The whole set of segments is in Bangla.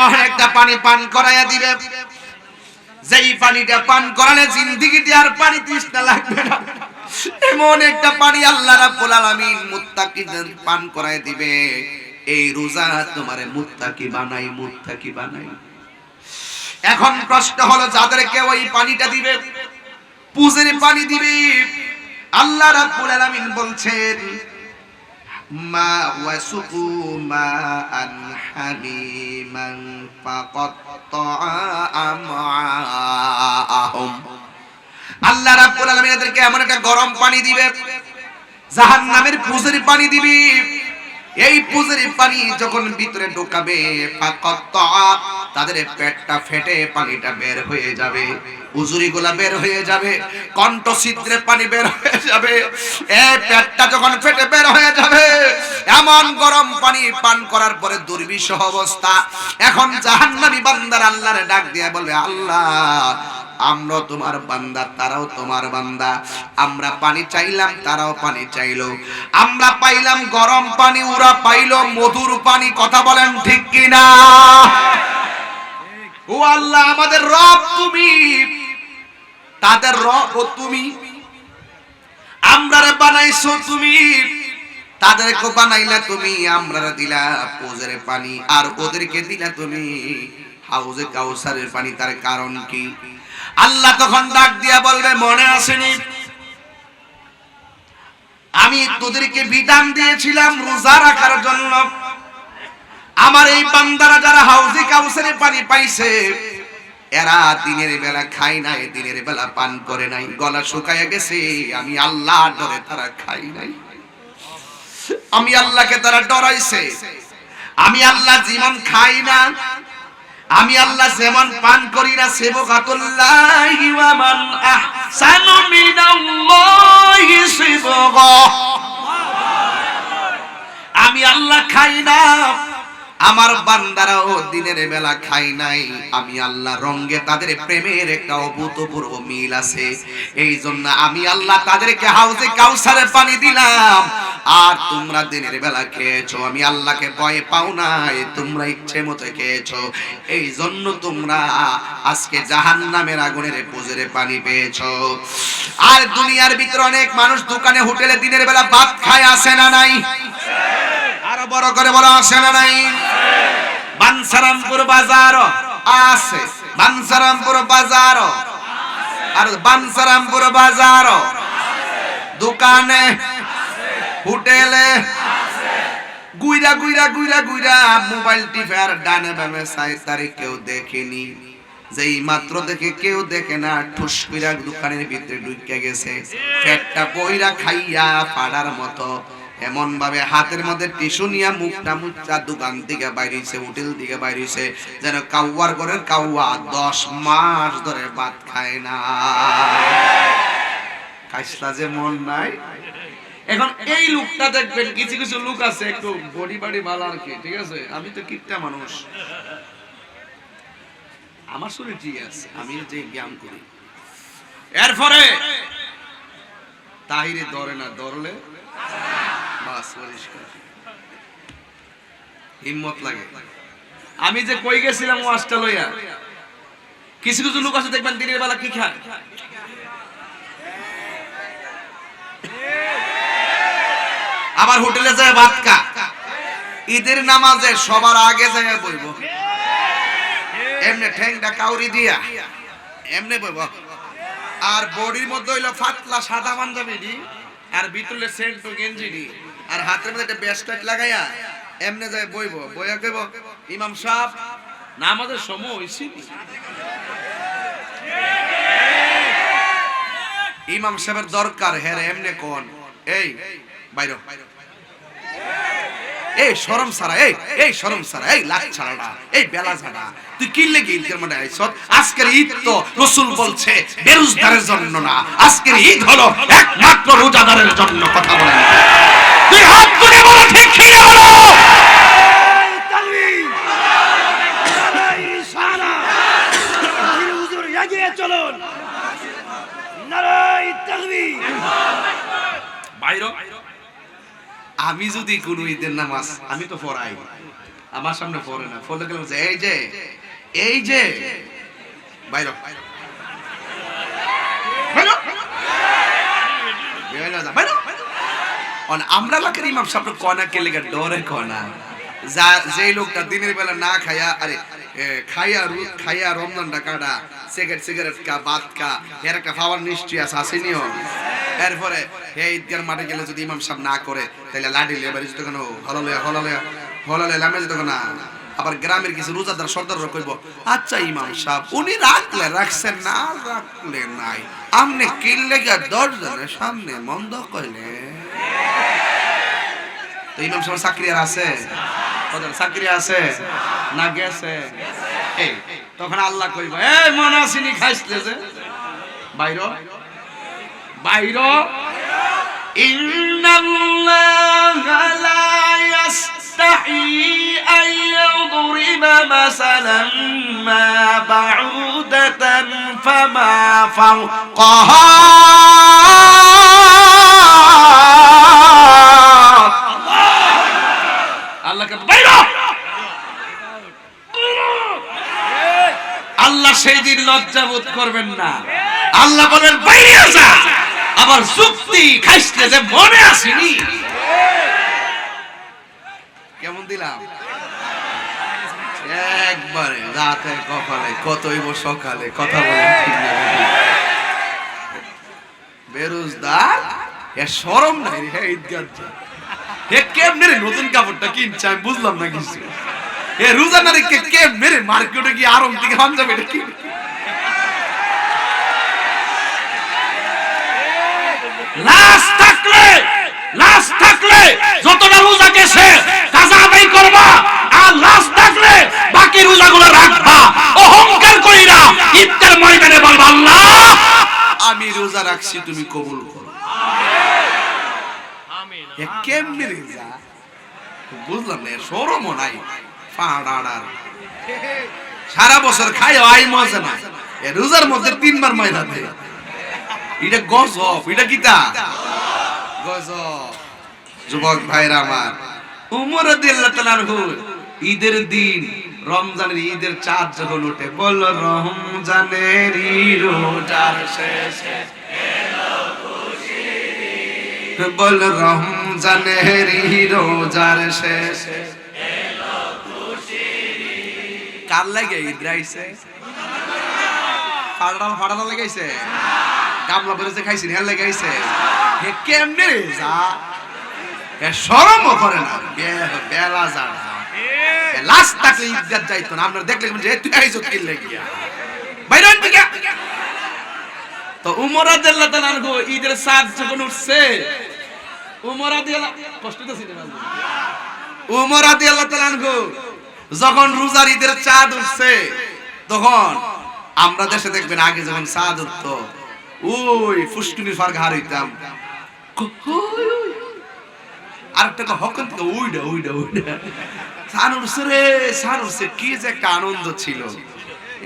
এমন একটা পানি পান করাইয়া দিবে। যেই পানিটা পান করালে জিন্দিগিতে আর পানি তৃষ্ণা লাগবে না। এমন একটা পানি আল্লাহ রাব্বুল আলামিন মুত্তাকিদের পান করায় দিবে। এই রোজা তোমারে মুত্তাকি বানাই মুত্তাকি বানাই। এখন প্রশ্ন হলো, যাদেরকে ওই পানিটা দিবে, পুজের পানি দিবে, আল্লাহ রাব্বুল আলামিন বলছেন মা ওয়াসুকু মা আন আল্লাহ রাব্বুল আলামিন এদেরকে এমন একটা গরম পানি দিবে, জাহান্নামের পুজোর পানি দিবে। এই পুজের পানি যখন ভিতরে ঢোকাবে তাদের পেটটা ফেটে পানিটা বের হয়ে যাবে, উজুরিগুলা বের হয়ে যাবে কণ্ঠ ছিদ্রে পানি বের হয়ে যাবে পেটটা যখন ফেটে বের হয়ে যাবে, এমন গরম পানি পান করার পরে দুর্বিষহ অবস্থা। এখন বান্দার আল্লাহরে ডাক দিয়ে বলবে, আল্লাহ আমরা তোমার বান্দা, তারাও তোমার বান্দা। আমরা পানি চাইলাম, তারাও পানি চাইলো। আমরা পাইলাম গরম পানি, ওরা পাইলো মধুর পানি। কথা বলেন ঠিক কিনা? ও আল্লাহ, আমাদের রব তুমি। তাদের রব ও তুমি। আমরারে বানাইছো তুমি। তাদেরকে বানাইলা তুমি আমরারে দিলা পোজের পানি। আর ওদেরকে দিলা তুমি। হাউজে কাউসারের পানি, তার কারণ কি? আল্লাহ তখন ডাক দিয়া বলবে, মনে আসেনি আমি তোদেরকে বিধান দিয়েছিলাম রোজা রাখার জন্য। আমার এই বান্দারা যারা হাউজে কাউসারের পানি পাইছে, এরা দিনের বেলা খায় নাই, দিনের বেলা পান করে নাই, গলা শুকায় গেছে। আমি আল্লাহ ডরে তারা খাই নাই। আমি আল্লাহকে তারা ডরাইছে। আমি আল্লাহ জীবন খাই না। আমি আল্লাহ যেমন পান করি না সেবকাতুল্লাহি ওয়া আমি আল্লাহ খাই না। আমার বান্দারাও দিনের বেলা খাই নাই। আমি আল্লাহ রঙ্গে তাদের প্রেমের একটা অভূতপূর্ব মিল আছে। এই জন্য আমি আল্লাহ তাদেরকে হাউজে কাউসারের পানি দিলাম। আর তোমরা দিনের বেলা খেয়েছো, আমি আল্লাহকে ভয় পাও নাই, তোমরা ইচ্ছে মতো খেয়েছো। এই জন্য তোমরা আজকে জাহান নামের আগুনের পুজোরে পানি পেয়েছ। আর দুনিয়ার ভিতরে অনেক মানুষ দোকানে, হোটেলে দিনের বেলা ভাত খায়, আসে না নাই? আরও বড় করে বলা, আসে না নাই? বানসারামপুর বাজার। আছে। বানসারামপুর বাজার। আর বানসারামপুর বাজার। দোকানে। হোটেলে। গুইরা গুইরা গুইরা গুইরা মোবাইল টিপে আর ডানে বামে সাই তারে কেউ দেখেনি। যেই মাত্র দেখে কেউ দেখে না, ঠুস দোকানের ভিতরে ঢুকে গেছে। পেটটা কইরা খাইয়া পাড়ার মতো। এমন ভাবে হাতের মধ্যে টিস্যু নিয়ে মুখটা মুচা দোকান থেকে বাইরেছে, হোটেল থেকে বাইরেছে, যেন কাউয়ার করে কাউয়া দশ মাস ধরে ভাত খায় না। কাইসলা যে মন নাই। এখন এই লুকটা দেখবেন, কিছু কিছু লুক আছে, একটু বডি বাড়ি ভালো আর কি, ঠিক আছে? আমি তো কিপটা মানুষ। আমার শরীর ঠিক আছে, আমি যে ব্যায়াম করি। এরপরে তাহিরে ধরে না, ধরলে? হিম্মত লাগে। আমি যে কই গেছিলাম ওয়াজটা লইয়া কিছু কিছু লোক আছে, দেখবেন দিনের বেলা কি খায়? আবার হোটেলে যায় ভাত ঈদের নামাজে সবার আগে যায় বইব। এমনি ঠ্যাংটা কাউরি দিয়া। এমনি বইব। আর বডির মধ্যে হইল ফাতলা সাদা পাঞ্জাবি আর ভিতরে সেন্ট গেঞ্জি দি। আর হাতের মধ্যে একটা ব্যাসলেট লাগাইয়া এমনি যায় বইব, বইয়া কইব, ইমাম সাহেব, নামাজের সময় হইছে নি?" ইমাম সাহেবের দরকার হ্যাঁ এমনি কোন। এই, বাইর। এই, শরম সারা এই এই, শরম সারা এই লাখ ছাড়া এই, বেলা ছাড়া। তুই কি ঈদের মধ্যে আইছ আজকের ঈদ তো রসুল বলছে, বেরোজগারের জন্য না। আজকের ঈদ হলো একমাত্র রোজাদারের জন্য, কথা বলেন। তুই হাত তুলে বলো ঠিক কি না বলো চলুন। আমি যদি কোনো ঈদের নামাজ আমি তো পড়াই। আমার সামনে পড়ে না পড়লে গেলাম যে এই যে এই যে। বাইরে। বাইরে। বাইরে। অন আমরা এলাকার ইমাম সাহেব কনা কে লেগে ডরে কনা। যা, যেই লোকটা দিনের বেলা না খায়া, আরে খাইয়া খাইয়া রমজানটা কাটা সিগারেট সিগারেট কা বাদ কা এর একটা খাওয়ার নিশ্চয় আছে, আসেনিও। এরপরে হে ঈদগার মাঠে গেলে যদি ইমাম সাহেব না করে তাহলে লাঠি লিয়ে বাড়ি যেত কেন? হললে হললে হললে লামে যেত না আবার গ্রামের কিছু রোজাদার, সর্দাররা কইব আচ্ছা ইমাম সাহেব, উনি রাখলে রাখছেন না, রাখলে নাই। আমনে কিনলে গিয়া দশ সামনে মন্দ কইলে তো ইমাম সাহেব চাকরি আর আছে চাকরি আছে? না, গেছে। এই, তখন আল্লাহ কইব এই মন আসিনি খাইছলে যে। বাইর। বাইর। ইন্নাল্লাহা লা ইয়াস্তাহি আন ইয়াদরিবা মাসালান মা বাউদাতান ফামা ফাওকাহা। সেই দিন লজ্জা বোধ করবেন না। আল্লাহ বলেন, বাইরে আসা। আবার যুক্তি খাইছলে যে মনে আসেনি। কেমন দিলাম? একবারে রাতে কপালে কতই বো সকালে, কথা বলে বেরোজদার, এ শরম নাই রে ঈদগাহ। এ কেমনে নতুন কাপড়টা কিনছে, আমি বুঝলাম না কিছু। এ রোজানারে কে কেমনে রে মার্কেটে গিয়ে আরম থেকে পাঞ্জাবি এটা কি? লাশ থাকলে লাশ থাকলে যতটা রোজা কাজা আদায় করবা আর লাশ থাকলে বাকি রোজাগুলো রাখবা। অহংকার কইরা ইফতার ময়দানে বলবা আল্লাহ আমি রোজা রাখছি তুমি কবুল করো। এ কেমনে রোজা বুঝলাম না শরমও নাই। সারা বছর খাই আই মজা না। রোজার মধ্যে তিনবার ময়দা দেয় এটা গজব, এটা কিতা গজব। যুবক ভাইরা আমার, উমর রাদিয়াল্লাহু তাআলা আনহু, ঈদের দিন, রমজানের ঈদের চাঁদ যখন ওঠে বল রমজানের রোজার শেষে বল রমজানের রোজার শেষে কার লাগে? ঈদ রাইছে ফাড়া ফাড়া লাগাইছে। গামলা বেরোছে খাইছি, হেল লাগাইছে হে কেমনে রে যা? এ শরম করে না। বেলা যা লাস্ট থাকলে ইজ্জত যাইতো না। আপনারা দেখলে যে তুই আইছো কি লাগিয়া? বাইরন বিকা তো উমর রাদিয়াল্লাহু তাআলা আনহু ঈদের সাত যখন উঠছে, উমর রাদিয়াল্লাহু কষ্ট তো ছিল উমর রাদিয়াল্লাহু তাআলা আনহু যখন রোজার ঈদের চাঁদ উঠছে, তখন আমরা দেশে দেখবেন আগে যখন চাঁদ উঠতো, ওই ফুসকুনির ফার ঘাড় হইতাম। কি যে একটা আনন্দ ছিল।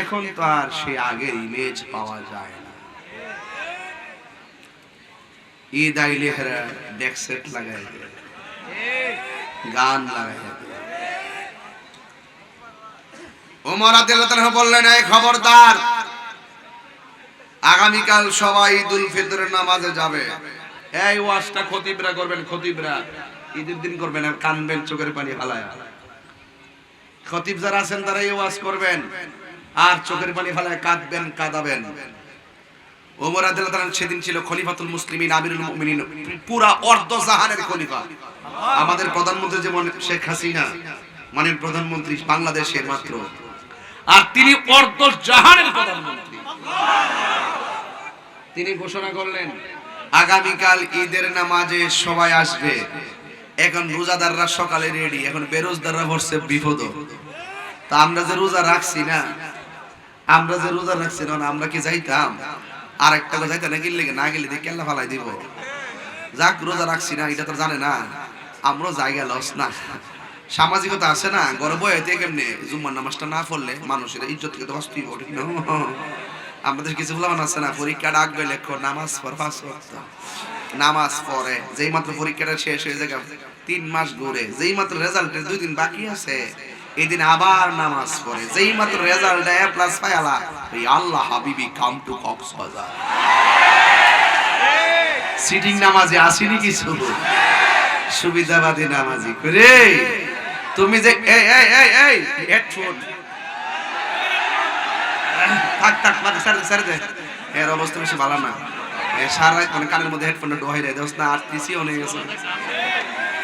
এখন তো আর সে ইমেজ পাওয়া যায় না। ঈদ হেরা সেট লাগাই গান লাগাই দেয় ওমর রাদিয়াল্লাহু বললেন, এই খবরদার, আগামীকাল সবাই ঈদুল ফিতরের নামাজে যাবে। এই ওয়াজটা খতিবরা করবেন, খতিবরা। ঈদের দিন করবেন আর কানবেন, চোখের পানি ফালায়া। খতিব যারা আছেন, তারা এই ওয়াজ করবেন আর চোখের পানি ফালায় কাঁদবেন, কাঁদাবেন। ওমর তাআলা সেদিন ছিল খলিফাতুল মুসলিমিন, আমিরুল মুমিনিন, পুরা অর্ধ জাহানের খলিফা। আমাদের প্রধানমন্ত্রী যেমন শেখ হাসিনা মানে প্রধানমন্ত্রী বাংলাদেশের মাত্র। আর তিনি অর্ধ জাহানের প্রধানমন্ত্রী। তিনি ঘোষণা করলেন, আগামীকাল ঈদের নামাজে সবাই আসবে। এখন রোজাদাররা সকালে রেডি এখন বেরোজদাররা হচ্ছে বিপদ। তা আমরা যে রোজা রাখছি না, আমরা যে রোজা রাখছি না, আমরা কি যাইতাম? আর একটা যাইতাম, না গেলে না গেলে দিয়ে কেল্লা ফালাই দিব? যাক, রোজা রাখছি না, এটা তো জানে না। আমরাও জায়গা লস না। সামাজিকতা আছে না? গর্ব কেমনে? জুম্মার নামাজটা না পড়লে মানুষের ইজ্জত থেকে তো বাঁচতেই হবে, না? আমাদের কিছু বলামান আছে না? পরীক্ষা ডাক গেলে নামাজ পাঁচ ওয়াক্ত। নামাজ পড়ে যেই মাত্র পরীক্ষাটা শেষ হয়ে যায় তিন মাস ঘুরে। যেই মাত্র রেজাল্টের দুই দিন বাকি আছে এই দিন আবার নামাজ পড়ে। যেই মাত্র রেজাল্ট এ প্লাস পায়ালা এই আল্লাহ হাবিবি কাম টু কক্সবাজার সিটিং নামাজে কিছু? সুবিধাবাদী নামাজি। করে তুমি যে এই এই এই এই হেডফোন থাক থাক মানে স্যার স্যার দে। এর অবস্থা বেশি ভালো না। এ সারা রাত মানে কানের মধ্যে হেডফোনটা ঢোহাই দেয়, দোস্ত, না, আর টিসিও হয়ে গেছে।